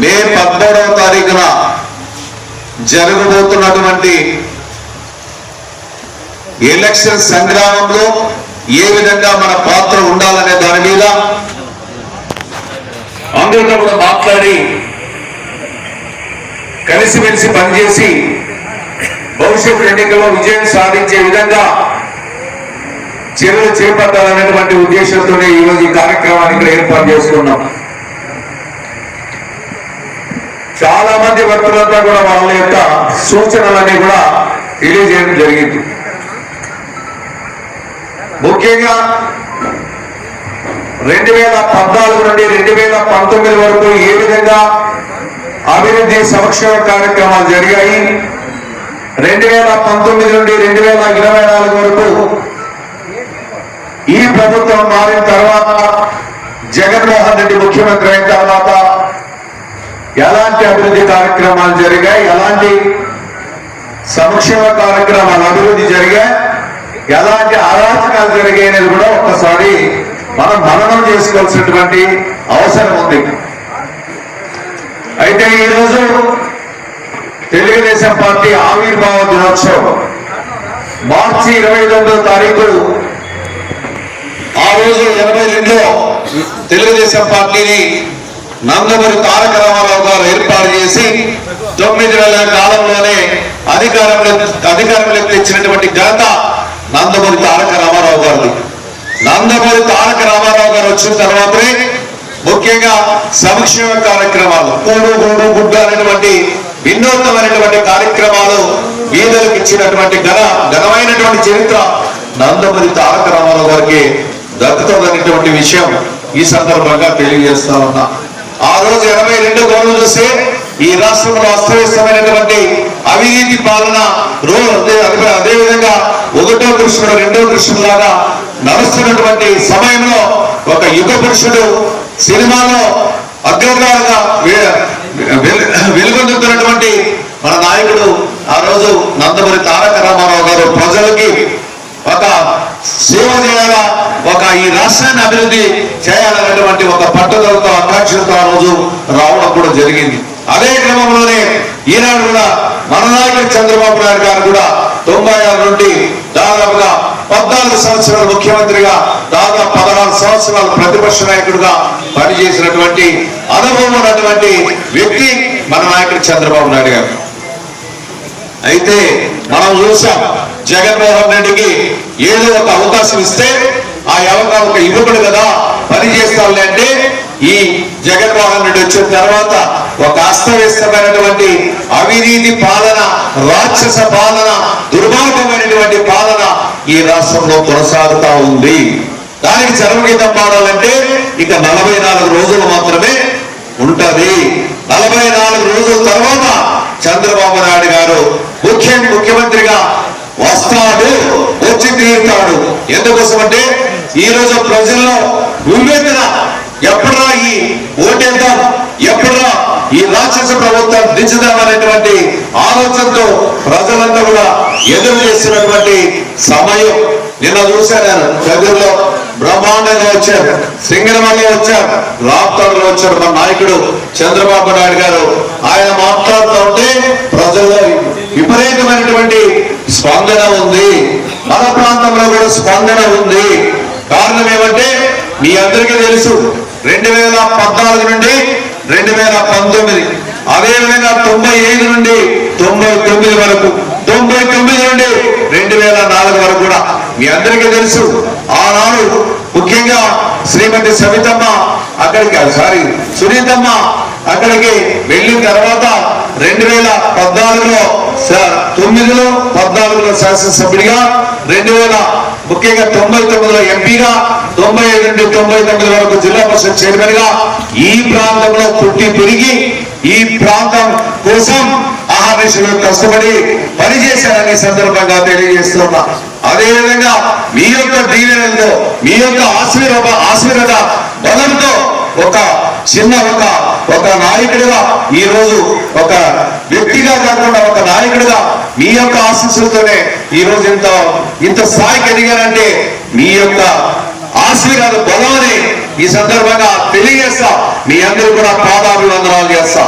మే పద్మూడవ తారీఖున జరగబోతున్నటువంటి ఎలక్షన్ సంగ్రామంలో ఏ విధంగా మన పాత్ర ఉండాలనే దాని మీద అందరితో కూడా మాట్లాడి కలిసిమెలిసి పనిచేసి భవిష్యత్తు ఎన్నికల్లో విజయం సాధించే విధంగా చర్యలు చేపట్టాలనేటువంటి ఉద్దేశంతోనే ఈరోజు ఈ కార్యక్రమాన్ని ఇక్కడ ఏర్పాటు చేసుకున్నాం. చాలా మంది భక్తులంతా కూడా వాళ్ళ యొక్క సూచనలన్నీ కూడా తెలియజేయడం జరిగింది. ముఖ్యంగా రెండు వేల పద్నాలుగు నుండి రెండు వేల పంతొమ్మిది వరకు ఏ విధంగా అభివృద్ధి సంక్షేమ కార్యక్రమాలు జరిగాయి? రెండు వేల పంతొమ్మిది నుండి రెండు వేల ఇరవై నాలుగు వరకు ఈ ప్రభుత్వం మారిన తర్వాత జగన్మోహన్ రెడ్డి ముఖ్యమంత్రి అయిన అభివృద్ధి కార్యక్రమాలు జరిగాయి. ఎలాంటి సంక్షేమ కార్యక్రమాలు అభివృద్ధి జరిగాయి. ఎలాంటి అరాచకాలు జరిగాయి అనేది కూడా ఒక్కసారి మనం మననం చేసుకోవాల్సినటువంటి అవసరం ఉంది. అయితే ఈరోజు తెలుగుదేశం పార్టీ ఆవిర్భావ దినోత్సవం మార్చి ఇరవై తొమ్మిదో తారీఖు. ఆ రోజు ఎనభై రెండులో తెలుగుదేశం పార్టీని నందమూరి తారక రామారావు గారు ఏర్పాటు చేసి తొమ్మిది నెలల కాలంలోనే అధికారంలో అధికారంలోకి తెచ్చినటువంటి ఘనత నందమూరి తారక రామారావు గారిది. నందమూరి తారక రామారావు గారు వచ్చిన తర్వాతనే ముఖ్యంగా సంక్షేమ కార్యక్రమాలు కూడు గూడు గుడ్డు అనేటువంటి వినూత్నమైనటువంటి కార్యక్రమాలు వీధులకు ఇచ్చినటువంటి ఘన ఘనమైనటువంటి చరిత్ర నందమూరి తారక రామారావు గారికి దక్కుతుందనేటువంటి విషయం ఈ సందర్భంగా తెలియజేస్తా ఉన్నా. ఆ రోజు ఎనభై రెండు గోళ్ళు చూస్తే ఈ రాష్ట్రంలో అస్తవ్యస్తమైనటువంటి అవినీతి పాలన రోజు అదే అదే- అదేవిధంగా ఒకటో కృష్ణుడు రెండో కృష్ణుడు లాగా నడుస్తున్నటువంటి సమయంలో ఒక యుగ పురుషుడు సినిమాలో అగ్రగాలుగా వెలుగొందుతున్నటువంటి మన నాయకుడు ఆ రోజు నందమూరి తారక రామారావు గారు ప్రజలకి ఒక సేవ చేయాలా ఒక ఈ రాష్ట్రాన్ని అభివృద్ధి చేయాలనేటువంటి ఒక పట్టుదలతో ఆకాంక్షలతో ఆ రోజు రావడం కూడా జరిగింది. అదే క్రమంలోనే ఈనాడు కూడా మన నాయకుడు చంద్రబాబు నాయుడు గారు కూడా తొంభై ఆరు నుండి దాదాపుగా పద్నాలుగు సంవత్సరాలు ముఖ్యమంత్రిగా దాదాపు పదహారు సంవత్సరాలు ప్రతిపక్ష నాయకుడుగా పనిచేసినటువంటి అనుభవం ఉన్నటువంటి వ్యక్తి మన నాయకుడు చంద్రబాబు నాయుడు గారు. అయితే మనం చూసాం జగన్మోహన్ రెడ్డికి ఏదో ఒక అవకాశం ఇస్తే ఆ అవకాశం ఒక యువకుడు కదా పని చేస్తావులే అంటే ఈ జగన్మోహన్ రెడ్డి వచ్చిన తర్వాత ఒక అస్తవ్యస్తమైనటువంటి అవినీతి పాలన రాక్షస పాలన దుర్మార్గమైనటువంటి పాలన ఈ రాష్ట్రంలో కొనసాగుతా ఉంది. దానికి చరమగీతం పాడాలంటే ఇక నలభై నాలుగు రోజులు మాత్రమే ఉంటది. నలభై నాలుగు రోజుల తర్వాత చంద్రబాబు నాయుడు గారు ముఖ్య ముఖ్యమంత్రిగా వస్తాడు వచ్చి తీరుతాడు. ఎందుకోసం అంటే ఈ రోజు ప్రజల్లో ఉవ్వెత్తున ఈ ప్రభుత్వం దించుదాం అనేటువంటి ఆలోచనతో ప్రజలంతా కూడా ఎదురు చేస్తున్నటువంటి సమయం. నిన్న చూశాను నేను దగ్గరలో బ్రహ్మాండంగా వచ్చారు. సింగనమల్లి వచ్చారు. రాప్తాడులో వచ్చారు మన నాయకుడు చంద్రబాబు నాయుడు గారు. ఆయన మాట్లాడుతూ ఉంటే ప్రజల్లో విపరీతమైనటువంటి స్పందన ఉంది. మన ప్రాంతంలో కూడా స్పందన ఉంది. కారణం ఏమంటే మీ అందరికీ తెలుసు రెండు వేల పద్నాలుగు నుండి రెండు వేల పంతొమ్మిది అదేవిధంగా తొంభై ఐదు నుండి తొంభై తొమ్మిది వరకు తొంభై తొమ్మిది నుండి రెండు వేల నాలుగు వరకు కూడా మీ అందరికీ తెలుసు ఆనాడు ముఖ్యంగా శ్రీమతి సవితమ్మ అక్కడికి సారీ సునీతమ్మ అక్కడికి వెళ్ళిన తర్వాత రెండు వేల పద్నాలుగులో స- తొమ్మిదిలో పద్నాలుగులో శాసనసభ్యుడిగా రెండు వేల ముఖ్యంగా తొంభై తొమ్మిదిలో ఎంపీగా తొంభై ఐదు నుండి తొంభై తొమ్మిది వరకు జిల్లా పరిషత్ చైర్మన్గా ఈ ప్రాంతంలో పుట్టి పెరిగి ఈ ప్రాంతం కోసం ఆహర్నిశలు కష్టపడి పనిచేశారనే సందర్భంగా తెలియజేస్తున్నా. అదేవిధంగా మీ యొక్క దీవెనలతో మీ యొక్క ఆశీర్వ ఆశీర్వద బలంతో ఒక చిన్న ఒక ఒక నాయకుడిగా ఈ రోజు ఒక వ్యక్తిగా కాకుండా ఒక నాయకుడిగా మీ యొక్క ఆశీస్సులతోనే ఈ రోజు ఇంత ఇంత స్థాయికి ఎదిగారంటే మీ యొక్క ఆశీర్వాద బలం ఈ సందర్భంగా తెలియజేస్తా. మీ అందరూ కూడా పాదాభివందనాలు చేస్తా.